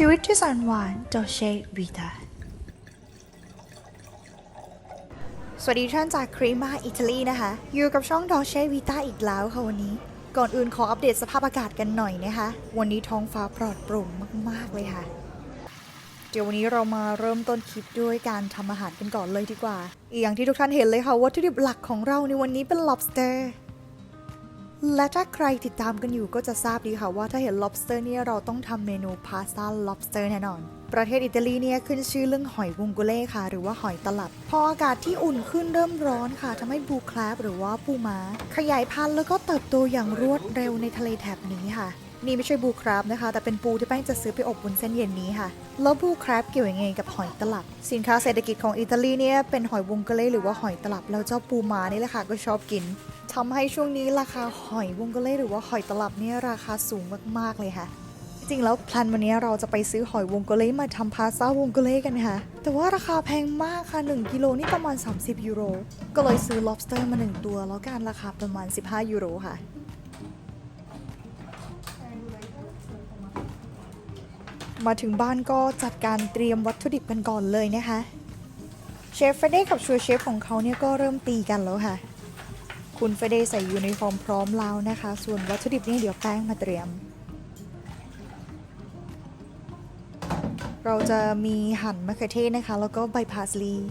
ชีวิตที่แสนหวานโดเชวิตาสวัสดีท่านจากครีมาอิตาลีนะคะ อยู่กับช่องดอเชวิตาอีกแล้วค่ะวันนี้ ก่อนอื่นขออัปเดตสภาพอากาศกันหน่อยนะคะ วันนี้ท้องฟ้าปลอดโปร่งมาก ๆ เลยค่ะ เดี๋ยววันนี้เรามาเริ่มต้นคลิปด้วยการทำอาหารกันก่อนเลยดีกว่า อย่างที่ทุกท่านเห็นเลยค่ะวัตถุดิบหลักของเราในวันนี้เป็น lobster และถ้าใครติดตามกันอยู่ก็จะทราบดีค่ะว่าถ้าเห็น lobster เนี่ยเราต้องทำเมนูพาสต้า lobster แน่นอน ประเทศอิตาลีเนี่ยขึ้นชื่อเรื่องหอยวงโกเล่ค่ะ หรือว่าหอยตลับ พออากาศที่อุ่นขึ้นเริ่มร้อนค่ะทำให้บูคลาบหรือว่าปูม้า ขยายพันธุ์แล้วก็เติบโตอย่างรวดเร็วในทะเลแถบนี้ค่ะนี่ไม่ใช่บูคราบนะคะ แต่เป็นปูที่แป้งจะซื้อไปอบบนเส้นเย็นนี้ค่ะ แล้วบูคราบเกี่ยวยังไงกับหอยตลับ สินค้าเศรษฐกิจของอิตาลีเนี่ยเป็นหอยวงโกเล่หรือว่าหอยตลับ แล้วเจ้าปูม้านี่แหละค่ะก็ชอบกิน ทำให้ช่วงนี้ราคาหอยวงโกเล่หรือว่าหอยตลับเนี่ยราคาสูงมากๆเลยค่ะจริงๆแล้วแพลนวันนี้เราจะไปซื้อหอยวงโกเล่มาทำพาสต้าวงโกเล่กันค่ะ แต่ว่าราคาแพงมากค่ะ 1 กิโลนี่ประมาณ 30 ยูโร ก็เลยซื้อ lobster มา 1 ตัว แล้วกันราคาประมาณ 15 ยูโรค่ะ มาถึงบ้านก็จัดการเตรียมวัตถุดิบกันก่อนเลยนะคะ เชฟเฟเดกับชัวเชฟของเขาเนี่ยก็เริ่มตีกันแล้วค่ะ คุณเฟเดใส่ยูนิฟอร์มพร้อมแล้วนะคะ ส่วนวัตถุดิบนี่เดี๋ยวแป้งมาเตรียม เราจะมีหั่นมะเขือเทศนะคะ แล้วก็ใบพาสลีย์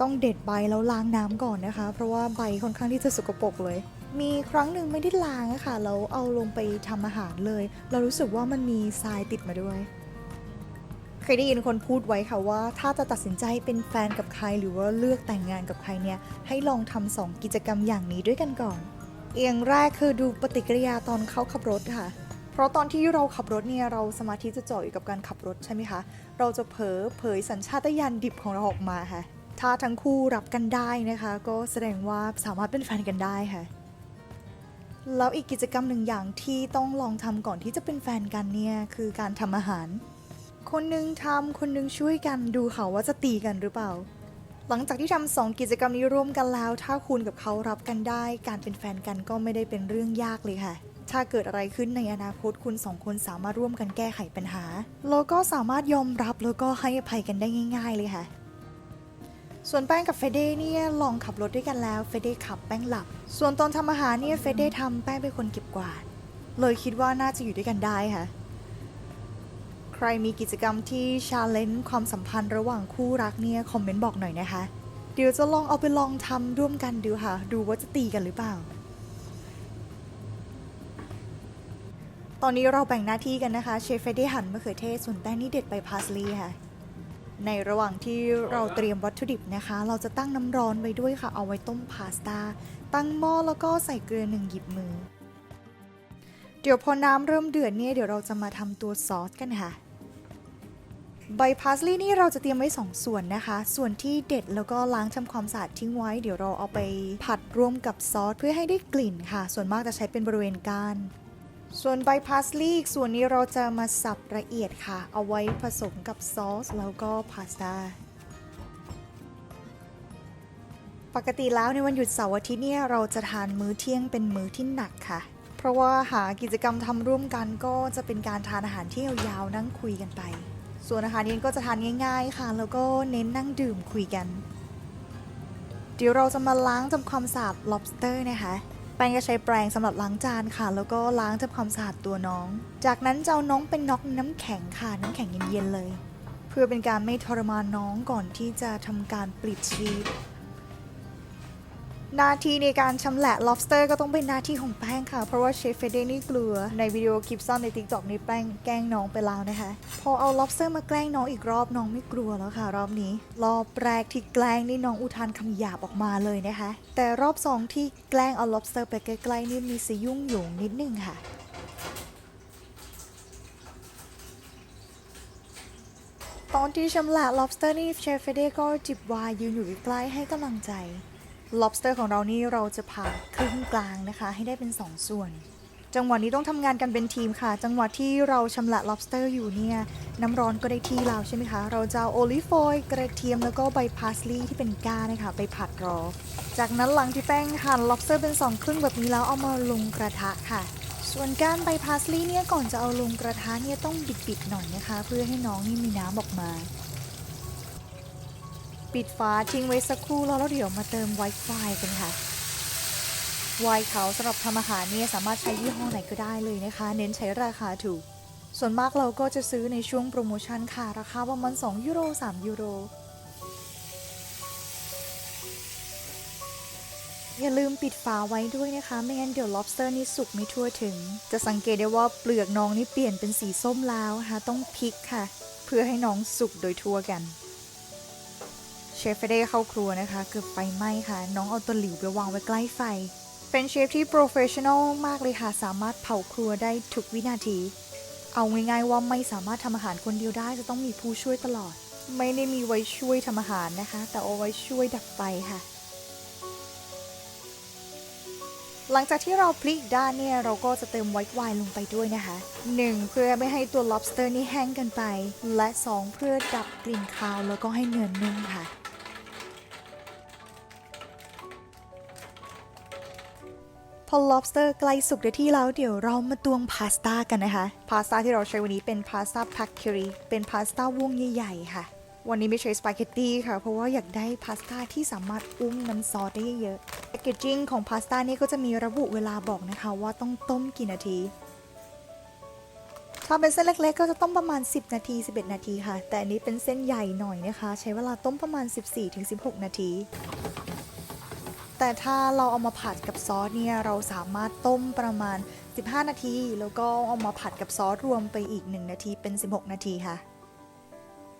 ต้องเด็ดใบแล้วล้างน้ำก่อนนะคะ เพราะว่าใบค่อนข้างที่จะสกปรกเลย มีครั้งหนึ่งไม่ได้ล้างอะค่ะแล้วเอาลงไปทำอาหารเลย เรารู้สึกว่ามันมีทรายติดมาด้วย ยได้ยินคนพูดไว้ค่ะว่า ถ้าจะตัดสินใจเป็นแฟนกับใครหรือว่าเลือกแต่งงานกับใครเนี่ย ให้ลองทำสองกิจกรรมอย่างนี้ด้วยกันก่อนอย่างแรกคือดูปฏิกิริยาตอนเขาขับรถค่ะ เพราะตอนที่เราขับรถเนี่ยเราสมาธิจะจ่ออยู่กับการขับรถใช่ไหมคะ เราจะเผลอเผยสัญชาตญาณดิบของเราออกมาค่ะ ถ้าทั้งคู่รับกันได้นะคะ ก็แสดงว่าสามารถเป็นแฟนกันได้ค่ะ แล้วอีกกิจกรรมหนึ่งอย่างที่ต้องลองทำก่อนที่จะเป็นแฟนกันเนี่ยคือการทำอาหาร คนหนึงทำคนหนึงช่วยกันดูค่ะว่าจะตีกันหรือเปล่า หลังจากที่ทำสองกิจกรรมนี้ร่วมกันแล้ว ถ้าคุณกับเขารับกันได้ การเป็นแฟนกันก็ไม่ได้เป็นเรื่องยากเลยค่ะ ถ้าเกิดอะไรขึ้นในอนาคตคุณสองคนสามารถร่วมกันแก้ไขปัญหา แล้วก็สามารถยอมรับแล้วก็ให้อภัยกันได้ง่าย ๆ เลยค่ะส่วนแป้งกับเฟเดเนี่ยลองขับรถด้วยกันแล้วเฟเดขับแป้งหลับ ส่วนตอนทำอาหารเนี่ยเฟเดทำแป้งเป็นคนเก็บกวาด เลยคิดว่าน่าจะอยู่ด้วยกันได้ค่ะ ใครมีกิจกรรมที่ชาเลนจ์ความสัมพันธ์ระหว่างคู่รักเนี่ยคอมเมนต์บอกหน่อยนะคะ เดี๋ยวจะลองเอาไปลองทำร่วมกันดูค่ะ ดูว่าจะตีกันหรือเปล่า ตอนนี้เราแบ่งหน้าที่กันนะคะ เชฟเฟรดดี้หั่นมะเขือเทศ ส่วนแป้งนี่เด็ดใบพาสลีย์ค่ะ ในระหว่างที่เราเตรียมวัตถุดิบนะคะ เราจะตั้งน้ำร้อนไว้ด้วยค่ะ เอาไว้ต้มพาสต้า ตั้งหม้อแล้วก็ใส่เกลือหนึ่งหยิบมือเดี๋ยวพอน้ำเริ่มเดือดเนี่ยเดี๋ยวเราจะมาทำตัวซอสกันค่ะ ใบพาสลีย์นี่เราจะเตรียมไว้2ส่วนนะคะ ส่วนที่เด็ดแล้วก็ล้างทำความสะอาดทิ้งไว้ เดี๋ยวเราเอาไปผัดร่วมกับซอสเพื่อให้ได้กลิ่นค่ะ ส่วนมากจะใช้เป็นบริเวณก้านส่วนใบพาสลีย์อีกส่วนนี้เราจะมาสับละเอียดค่ะ เอาไว้ผสมกับซอสแล้วก็พาสต้าปกติแล้วในวันหยุดเสาร์อาทิตย์เนี่ยเราจะทานมื้อเที่ยงเป็นมื้อที่หนักค่ะ เพราะว่าหากิจกรรมทำร่วมกันก็จะเป็นการทานอาหารที่ยาวๆนั่งคุยกันไป ส่วนอาหารเย็นก็จะทานง่าย ๆ ค่ะ แล้วก็เน้นนั่งดื่มคุยกัน เดี๋ยวเราจะมาล้างทำความสะอาด lobster นะคะแปรงจะใช้แปรงสำหรับล้างจานค่ะ แล้วก็ล้างทำความสะอาดตัวน้อง จากนั้นจะเอาน้องเป็นน็อกน้ำแข็งค่ะ น้ำแข็งเย็นๆเลย เพื่อเป็นการไม่ทรมานน้องก่อนที่จะทำการปลิดชีพ หน้าที่ในการชำแหละ lobster ก็ต้องเป็นหน้าที่ของแป้งค่ะ เพราะว่าเชฟเฟเดนี่กลัว ในวิดีโอคลิปซ่อนใน TikTok นี่แป้งแกล้งน้องไปแล้วนะคะ พอเอา lobster มาแกล้งน้องอีกรอบน้องไม่กลัวแล้วค่ะ รอบนี้ รอบแรกที่แกล้งนี่น้องอุทานคำหยาบออกมาเลยนะคะ แต่รอบสองที่แกล้งเอา lobster ไปใกล้ๆนี่มีสยุ่งหยงนิดนึงค่ะตอนที่ชำแหละ lobster นี่เชฟเฟเดก็จิบไวายยืนอยู่ใกล้ให้กำลังใจ lobster ของเรานี่เราจะผ่าครึ่งกลางนะคะ ให้ได้เป็น2ส่วน จังหวะนี้ต้องทำงานกันเป็นทีมค่ะ จังหวะที่เราชำละ lobster อยู่เนี่ย น้ำร้อนก็ได้ที่แล้วใช่ไหมคะ เราจะเอาโอลิฟอยล์กระเทียมแล้วก็ใบพาสลีย์ที่เป็นก้านนะคะ ไปผัดรอ จากนั้นหลังที่แป้งหั่น lobster เป็น 2 ครึ่งแบบนี้แล้วเอามาลงกระทะค่ะส่วนการใบพาสลีย์เนี่ยก่อนจะเอาลงกระทะเนี่ยต้องบิดๆหน่อยนะคะ เพื่อให้น้องนี่มีน้ำออกมา ปิดฝาทิ้งไว้สักครู่แล้วแล้วเดี๋ยวมาเติมไวท์ไวน์กันค่ะ ไวน์ขาวสำหรับทำอาหารเนี่ยสามารถใช้ยี่ห้อไหนก็ได้เลยนะคะ เน้นใช้ราคาถูก ส่วนมากเราก็จะซื้อในช่วงโปรโมชั่นค่ะ ราคาประมาณ2ยูโร3ยูโรอย่าลืมปิดฝาไว้ด้วยนะคะ ไม่งั้นเดี๋ยว lobster นี่สุกไม่ทั่วถึง จะสังเกตได้ว่าเปลือกน้องนี่เปลี่ยนเป็นสีส้มแล้วนะคะต้องพลิกค่ะ เพื่อให้น้องสุกโดยทั่วกัน เชฟเฟเด้เข้าครัวนะคะ เกือบไฟไหม้ค่ะ น้องเอาตัวหลิวไปวางไว้ใกล้ไฟ เป็นเชฟที่โปรเฟชชั่นอลมากเลยค่ะ สามารถเผาครัวได้ทุกวินาที เอาง่ายๆว่าไม่สามารถทำอาหารคนเดียวได้จะต้องมีผู้ช่วยตลอด ไม่ได้มีไว้ช่วยทำอาหารนะคะ แต่เอาไว้ช่วยดับไฟค่ะ หลังจากที่เราพลิกด้านเนี่ยเราก็จะเติมไวท์ไวน์ลงไปด้วยนะคะ 1. เพื่อไม่ให้ตัว lobster นี่แห้งกันไป และ 2. เพื่อดับกลิ่นคาวแล้วก็ให้เนื้อนุ่มค่ะ พอ lobster ใกล้สุกได้ที่แล้วเดี๋ยวเรามาตวงพาสต้ากันนะคะ พาสต้าที่เราใช้วันนี้เป็นพาสต้าพักคิรีเป็นพาสต้าวงใหญ่ๆค่ะ วันนี้ไม่ใช้สปาเกตตี้ค่ะ เพราะว่าอยากได้พาสต้าที่สามารถอุ้มน้ำซอสได้เยอะๆแพคเกจจิ้งของพาสต้านี่ก็จะมีระบุเวลาบอกนะคะว่าต้องต้มกี่นาทีถ้าเป็นเส้นเล็กๆ ก็จะต้มประมาณ 10 นาที 11 นาทีค่ะ แต่อันนี้เป็นเส้นใหญ่หน่อยนะคะ ใช้เวลาต้มประมาณ 14-16 นาที แต่ถ้าเราเอามาผัดกับซอสเนี่ยเราสามารถต้มประมาณ 15 นาที แล้วก็เอามาผัดกับซอสรวมไปอีก 1 นาทีเป็น 16 นาทีค่ะ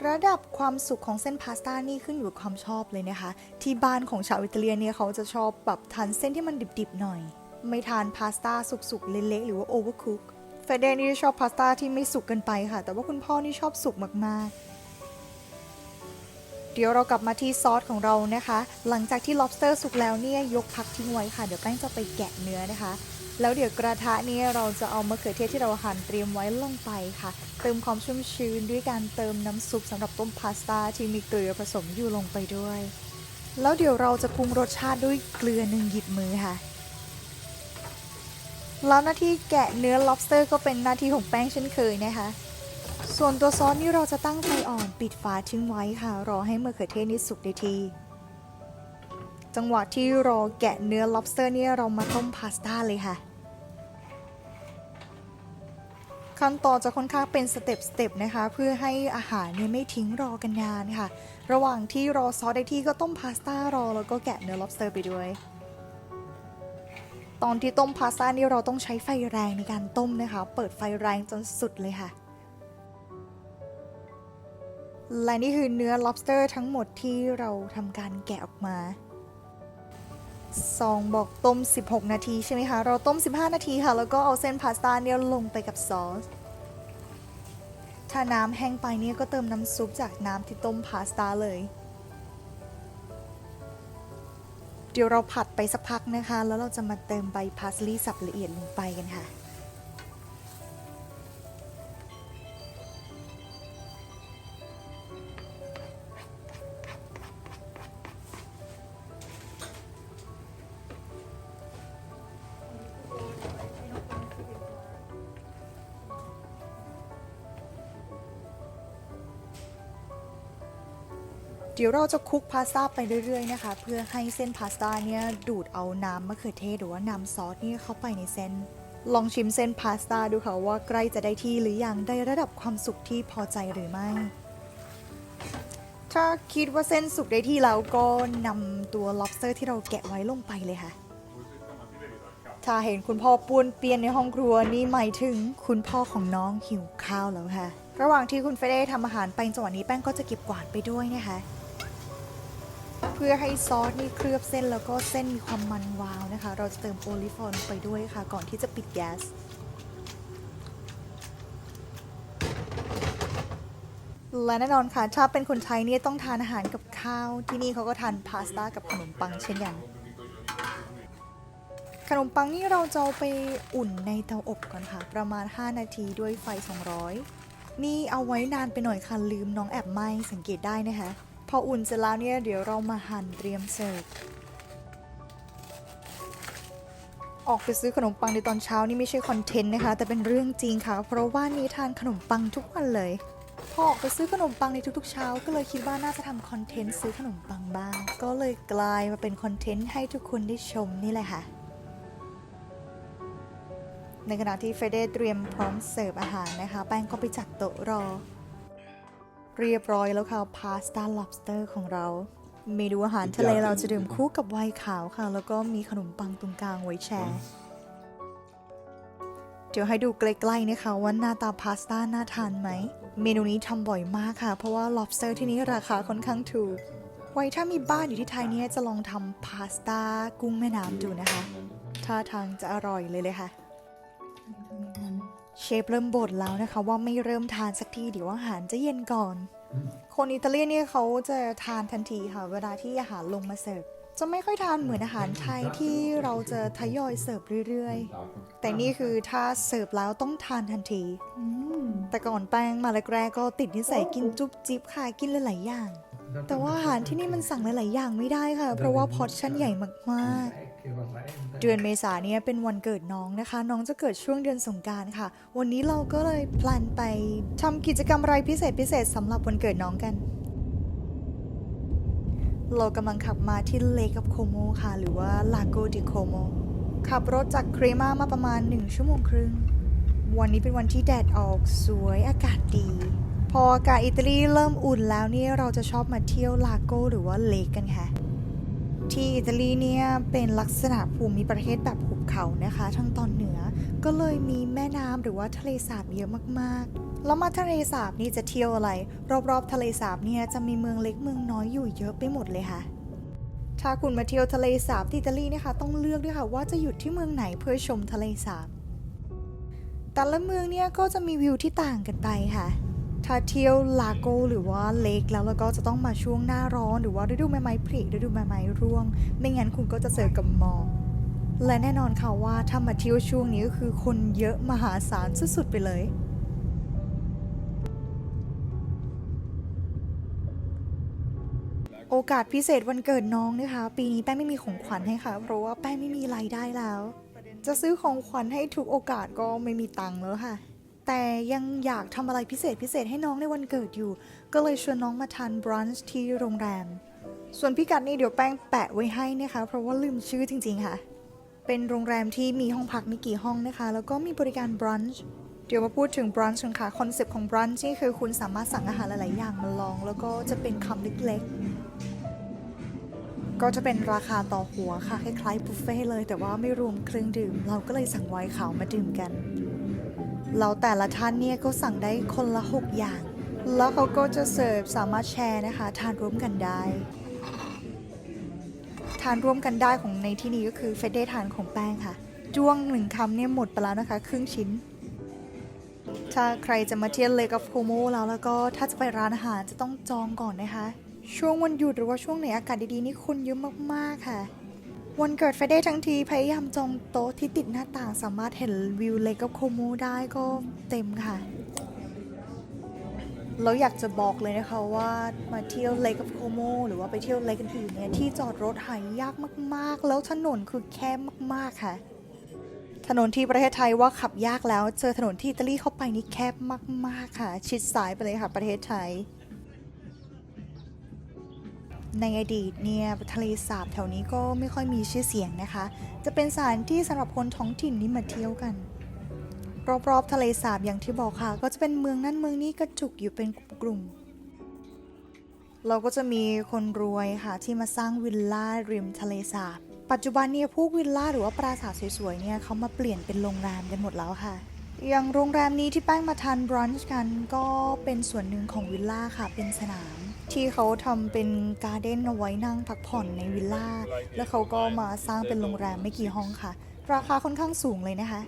ระดับความสุกของเส้นพาสต้านี่ขึ้นอยู่กับความชอบเลยนะคะ ที่บ้านของชาวอิตาเลียนเนี่ยเขาจะชอบแบบทานเส้นที่มันดิบๆหน่อย ไม่ทานพาสต้าสุกๆ เละๆหรือว่าโอเวอร์คุกเฟเดนี่ชอบพาสต้าที่ไม่สุกเกินไปค่ะ แต่ว่าคุณพ่อนี่ชอบสุกมากๆ เดี๋ยวเรากลับมาที่ซอสของเรานะคะ หลังจากที่ lobster สุกแล้วเนี่ยยกพักทิ้งไว้ค่ะ เดี๋ยวแป้งจะไปแกะเนื้อนะคะ แล้วเดี๋ยวกระทะเนี่ยเราจะเอามะเขือเทศที่เราหั่นเตรียมไว้ลงไปค่ะ เติมความชุ่มชื้นด้วยการเติมน้ำซุปสำหรับต้มพาสต้าที่มีเกลือผสมอยู่ลงไปด้วย แล้วเดี๋ยวเราจะปรุงรสชาติด้วยเกลือหนึ่งหยิบมือค่ะแล้วหน้าที่แกะเนื้อ lobster ก็เป็นหน้าที่ของแป้งเช่นเคยนะคะ ส่วนตัวซอสนี่เราจะตั้งไฟอ่อนปิดฝาทิ้งไว้ค่ะ รอให้มะเขือเทศนี่สุกได้ที จังหวะที่รอแกะเนื้อ lobster เนี่ยเรามาต้มพาสต้าเลยค่ะ ขั้นตอนจะค่อนข้างเป็นสเต็ปสเต็ปนะคะ เพื่อให้อาหารเนี่ยไม่ทิ้งรอกันนานค่ะ ระหว่างที่รอซอสได้ที่ก็ต้มพาสต้ารอแล้วก็แกะเนื้อ lobster ไปด้วยตอนที่ต้มพาสต้านี่เราต้องใช้ไฟแรงในการต้มนะคะ เปิดไฟแรงจนสุดเลยค่ะ และนี่คือเนื้อ lobster ทั้งหมดที่เราทำการแกะออกมาซองบอกต้ม 16 นาทีใช่ไหมคะ เราต้ม 15 นาทีค่ะ แล้วก็เอาเส้นพาสต้าเนี่ยลงไปกับซอส ถ้าน้ำแห้งไปเนี่ยก็เติมน้ำซุปจากน้ำที่ต้มพาสต้าเลย เดี๋ยวเราผัดไปสักพักนะคะ แล้วเราจะมาเติมใบพาสลีสับละเอียดลงไปกันค่ะ เดี๋ยวเราจะคุกพาสต้าไปเรื่อยๆนะคะ เพื่อให้เส้นพาสต้าเนี่ยดูดเอาน้ำมะเขือเทศหรือว่าน้ำซอสนี่เข้าไปในเส้น ลองชิมเส้นพาสต้าดูค่ะว่าใกล้จะได้ที่หรือยังได้ระดับความสุกที่พอใจหรือไม่ ถ้าคิดว่าเส้นสุกได้ที่แล้วก็นำตัว lobster ที่เราแกะไว้ลงไปเลยค่ะถ้าเห็นคุณพ่อป้วนเปียนในห้องครัวนี่หมายถึงคุณพ่อของน้องหิวข้าวแล้วค่ะ ระหว่างที่คุณเฟเด้ทำอาหารไปจังหวะนี้แป้งก็จะเก็บกวาดไปด้วยนะคะ เพื่อให้ซอสนี่เคลือบเส้นแล้วก็เส้นมีความมันวาวนะคะ เราจะเติมโอลิฟออยล์ลงไปด้วยค่ะ ก่อนที่จะปิดแก๊สและแน่นอนค่ะถ้าเป็นคนไทยเนี่ยต้องทานอาหารกับข้าว ที่นี่เขาก็ทานพาสต้ากับขนมปังเช่นกันขนมปังนี่เราจะไปอุ่นในเตาอบก่อนค่ะ ประมาณ 5 นาทีด้วยไฟ 200 นี่เอาไว้นานไปหน่อยค่ะลืมน้องแอบไหมสังเกตได้นะคะ พออุ่นเสร็จแล้วเนี่ยเดี๋ยวเรามาหั่นเตรียมเสิร์ฟออกไปซื้อขนมปังในตอนเช้านี่ไม่ใช่คอนเทนต์นะคะ แต่เป็นเรื่องจริงค่ะ เพราะว่านี้ทานขนมปังทุกวันเลย พอออกไปซื้อขนมปังในทุกๆเช้า ก็เลยคิดว่าน่าจะทำคอนเทนต์ซื้อขนมปังบ้าง ก็เลยกลายมาเป็นคอนเทนต์ให้ทุกคนได้ชมนี่แหละค่ะ ในขณะที่เฟรเดเตรียมพร้อมเสิร์ฟอาหารนะคะ แป้งก็ไปจัดโต๊ะรอ เรียบร้อยแล้วค่ะพาสต้า lobster ของเรา เมนูอาหารทะเลเราจะดื่มคู่กับไวน์ขาวค่ะ แล้วก็มีขนมปังตรงกลางไว้แชร์ เดี๋ยวให้ดูใกล้ๆนะคะว่าหน้าตาพาสต้าน่าทานไหม เมนูนี้ทำบ่อยมากค่ะ เพราะว่า lobster ที่นี่ราคาค่อนข้างถูก ไว้ถ้ามีบ้านอยู่ที่ไทยเนี่ยจะลองทำพาสต้ากุ้งแม่น้ำดูนะคะท่าทางจะอร่อยเลยเลยค่ะ เชฟเริ่มบ่นแล้วนะคะว่าไม่เริ่มทานสักทีเดี๋ยวอาหารจะเย็นก่อน คนอิตาเลียนเนี่ยเขาจะทานทันทีค่ะ เวลาที่อาหารลงมาเสิร์ฟจะไม่ค่อยทานเหมือนอาหารไทยที่เราจะทยอยเสิร์ฟเรื่อย ๆ แต่นี่คือถ้าเสิร์ฟแล้วต้องทานทันที แต่ก่อนแป้งมาแรกๆก็ติดนิสัยกินจุ๊บจิ๊บค่ะกินหลายๆอย่าง แต่ว่าอาหารที่นี่มันสั่งหลายๆอย่างไม่ได้ค่ะ เพราะว่าพอร์ชั่นใหญ่มากๆ เดือนเมษาเนี่ยเป็นวันเกิดน้องนะคะ น้องจะเกิดช่วงเดือนสงการค่ะ วันนี้เราก็เลยแพลนไปทำกิจกรรมอะไรพิเศษพิเศษสำหรับวันเกิดน้องกัน เรากำลังขับมาที่เลกับโคโมค่ะ หรือว่าลาโกดิโคโมขับรถจากเครมามาประมาณ 1 ชั่วโมงครึ่ง วันนี้เป็นวันที่แดดออกสวยอากาศดี พออากาศอิตาลีเริ่มอุ่นแล้วเนี่ยเราจะชอบมาเที่ยวลาโกหรือว่าเลกกันค่ะ ที่อิตาลีเนี่ยเป็นลักษณะภูมิประเทศแบบหุบเขานะคะ ทางตอนเหนือ ก็เลยมีแม่น้ำหรือว่าทะเลสาบเยอะมากๆ แล้วมาทะเลสาบนี่จะเที่ยวอะไร รอบๆ ทะเลสาบเนี่ยจะมีเมืองเล็กเมืองน้อยอยู่เยอะไปหมดเลยค่ะ ถ้าคุณมาเที่ยวทะเลสาบที่อิตาลีนะคะ ต้องเลือกด้วยค่ะว่าจะหยุดที่เมืองไหนเพื่อชมทะเลสาบ แต่ละเมืองเนี่ยก็จะมีวิวที่ต่างกันไปค่ะ ถ้าเที่ยวลาโกหรือว่าเลกแล้วแล้วก็จะต้องมาช่วงหน้าร้อนหรือว่าฤดูใบไม้ผลิฤดูใบไม้ร่วง ไม่งั้นคุณก็จะเจอกับหมอกและแน่นอนค่ะว่าถ้ามาเที่ยวช่วงนี้ก็คือคนเยอะมหาศาลสุดๆไปเลยโอกาสพิเศษวันเกิดน้องนะคะ ปีนี้แป้งไม่มีของขวัญให้ค่ะ เพราะว่าแป้งไม่มีรายได้แล้ว จะซื้อของขวัญให้ทุกโอกาสก็ไม่มีตังค์แล้วค่ะ แต่ยังอยากทำอะไรพิเศษพิเศษให้น้องในวันเกิดอยู่ ก็เลยชวนน้องมาทานบรันช์ที่โรงแรม ส่วนพิกัดนี่เดี๋ยวแป้งแปะไว้ให้นะคะ เพราะว่าลืมชื่อจริง ๆ ค่ะ เป็นโรงแรมที่มีห้องพักไม่กี่ห้องนะคะ แล้วก็มีบริการบรันช์เดี๋ยวมาพูดถึงบรันช์กันค่ะ คอนเซปต์ของบรันช์นี่คือคุณสามารถสั่งอาหารหลาย ๆ อย่างมาลอง แล้วก็จะเป็นคำเล็ก ๆ ก็จะเป็นราคาต่อหัวค่ะ คล้ายๆบุฟเฟ่เลย แต่ว่าไม่รวมเครื่องดื่ม เราก็เลยสั่งไวน์ขาวมาดื่มกัน แล้วแต่ละท่านเนี่ยก็สั่งได้คนละ 6 อย่าง แล้วเขาก็จะเสิร์ฟสามารถแชร์นะคะ ทานร่วมกันได้ ทานร่วมกันได้ของในที่นี้ก็คือเฟดเดทานของแป้งค่ะจ้วงหนึ่งคำเนี่ยหมดไปแล้วนะคะ ครึ่งชิ้น ถ้าใครจะมาเที่ยวเลกับโคโมแล้วแล้วก็ถ้าจะไปร้านอาหารจะต้องจองก่อนนะคะ ช่วงวันหยุดหรือว่าช่วงไหนอากาศดีๆนี่คนเยอะมากๆค่ะ วันเกิดเฟเดย์ทั้งทีพยายามจองโต๊ะที่ติดหน้าต่างสามารถเห็นวิวเลกับโคโมได้ก็เต็มค่ะเราอยากจะบอกเลยนะคะว่ามาเที่ยวเลกับโคโมหรือว่าไปเที่ยวเลกันอื่นเนี่ยที่จอดรถหายยากมากๆ แล้วถนนคือแคบมากๆค่ะ ถนนที่ประเทศไทยว่าขับยากแล้ว เจอถนนที่อิตาลีเข้าไปนี่แคบมากๆค่ะ ชิดซ้ายไปเลยค่ะประเทศไทย ในอดีตเนี่ยทะเลสาบแถวนี้ก็ไม่ค่อยมีชื่อเสียงนะคะ จะเป็นสถานที่สำหรับคนท้องถิ่นนี่มาเที่ยวกัน รอบๆทะเลสาบอย่างที่บอกค่ะ ก็จะเป็นเมืองนั่นเมืองนี้กระจุกอยู่เป็นกลุ่มเราก็จะมีคนรวยค่ะที่มาสร้างวิลล่าริมทะเลสาบ ปัจจุบันเนี่ยพวกวิลล่าหรือว่าปราสาทสวยๆเนี่ยเขามาเปลี่ยนเป็นโรงแรมกันหมดแล้วค่ะ อย่างโรงแรมนี้ที่แป้งมาทานบรันช์กันก็เป็นส่วนหนึ่งของวิลล่าค่ะเป็นสนาม ที่เขาทำเป็นการ์เด้นเอาไว้นั่งพักผ่อนในวิลล่า แล้วเขาก็มาสร้างเป็นโรงแรมไม่กี่ห้องค่ะ ราคาค่อนข้างสูงเลยนะคะ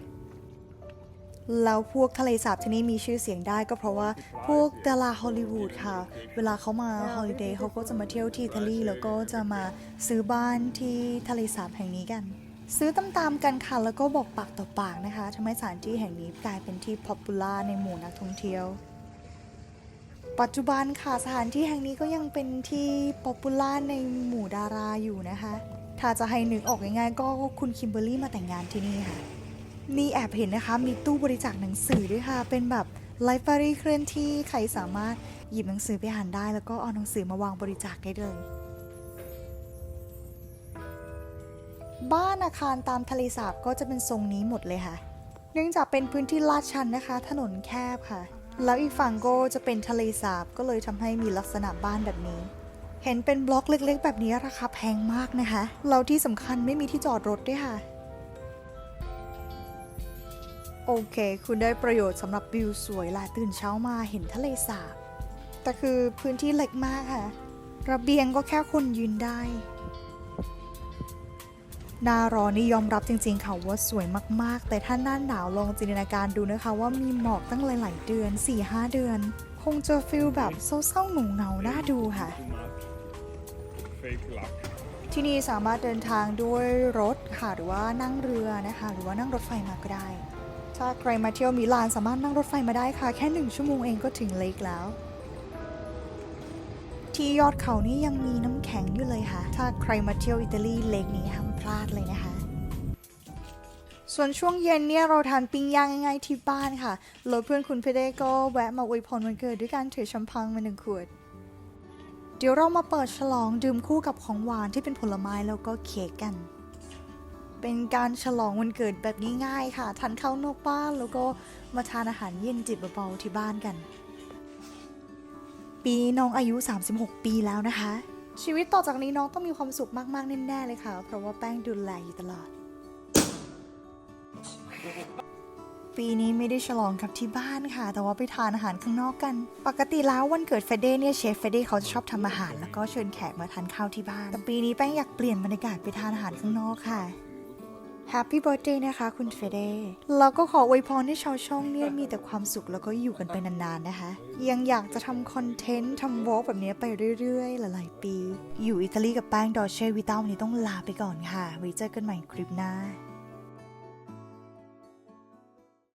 แล้วพวกทะเลสาบที่นี่มีชื่อเสียงได้ก็เพราะว่าพวกดาราฮอลลีวูดค่ะ เวลาเขามาฮอลิเดย์เขาก็จะมาเที่ยวที่อิตาลีแล้วก็จะมาซื้อบ้านที่ทะเลสาบแห่งนี้กัน ซื้อตามๆกันค่ะแล้วก็บอกปากต่อปากนะคะทำให้สถานที่แห่งนี้กลายเป็นที่ป๊อปปูล่าในหมู่นักท่องเที่ยว ปัจจุบันค่ะสถานที่แห่งนี้ก็ยังเป็นที่ป๊อปปูล่าในหมู่ดาราอยู่นะคะ ถ้าจะให้นึกออกง่ายๆก็คุณคิมเบอร์รี่มาแต่งงานที่นี่ค่ะมีแอบเห็นนะคะมีตู้บริจาคหนังสือด้วยค่ะ เป็นแบบไลฟ์ r ารีเคลื่อนที่ใครสามารถหยิบหนังสือไปอ่านได้ แล้วก็เอาหนังสือมาวางบริจาคได้เลย บ้านอาคารตามทะเลสาบก็จะเป็นทรงนี้หมดเลยค่ะ เนื่องจากเป็นพื้นที่ลาดชันนะคะ ถนนแคบค่ะ แล้วอีกฝั่งก็จะเป็นทะเลสาบก็เลยทำให้มีลักษณะบ้านแบบนี้ เห็นเป็นบล็อกเล็กๆ แบบนี้ราคาแพงมากนะคะแล้วที่สำคัญไม่มีที่จอดรถด้วยค่ะ โอเค คุณได้ประโยชน์สำหรับวิวสวยล่ะตื่นเช้ามาเห็นทะเลสาบแต่คือพื้นที่เล็กมากค่ะ ระเบียงก็แค่คนยืนได้ หน้าร้อนนี่ยอมรับจริงๆค่ะว่าสวยมากๆ แต่ถ้าหน้าหนาวลองจินตนาการดูนะคะว่ามีหมอกตั้งหลายๆเดือน 4-5 เดือน คงจะฟิลแบบเศร้าๆเหงาๆน่าดูค่ะ ที่นี่สามารถเดินทางด้วยรถค่ะหรือว่านั่งเรือนะคะ หรือว่านั่งรถไฟมาก็ได้ ถ้าใครมาเที่ยวมิลานสามารถนั่งรถไฟมาได้ค่ะ แค่หนึ่งชั่วโมงเองก็ถึงเลกแล้ว ที่ยอดเขานี่ยังมีน้ำแข็งอยู่เลยค่ะ ถ้าใครมาเที่ยวอิตาลีเลกนี้ห้ามพลาดเลยนะคะ ส่วนช่วงเย็นเนี่ยเราทานปิ้งย่างง่ายๆที่บ้านค่ะแล้วเพื่อนคุณเพเดก็แวะมาอวยพรวันเกิดด้วยการถือแชมพังมาหนึ่งขวด เดี๋ยวเรามาเปิดฉลองดื่มคู่กับของหวานที่เป็นผลไม้แล้วก็เค้กกันเป็นการฉลองวันเกิดแบบง่ายๆค่ะทานข้าวนอกบ้านแล้วก็มาทานอาหารเย็นจิบเบาๆที่บ้านกัน ปีน้องอายุ 36 ปีแล้วนะคะ ชีวิตต่อจากนี้น้องต้องมีความสุขมาก ๆ แน่ ๆ เลยค่ะ เพราะว่าแป้งดูแลอยู่ตลอด ปีนี้ไม่ได้ฉลองกับที่บ้านค่ะ แต่ว่าไปทานอาหารข้างนอกกัน ปกติแล้ววันเกิดเฟเดเนี่ยเชฟเฟเดเขาจะชอบทำอาหาร แล้วก็เชิญแขกมาทานข้าวที่บ้าน แต่ปีนี้แป้งอยากเปลี่ยนบรรยากาศไปทานอาหารข้างนอกค่ะ แฮปปี้เบิร์ดเดย์นะคะคุณเฟเดแล้วก็ขออวยพรให้ชาวช่องเนี่ยมีแต่ความสุขแล้วก็อยู่กันไปนานๆนะคะ ยังอยากจะทำคอนเทนต์ทำวอล์กแบบนี้ไปเรื่อยๆ หลายๆปี อยู่อิตาลีกับแป้งดอเช่วิต้าวันนี้ต้องลาไปก่อนค่ะ ไว้เจอกันใหม่คลิปหน้า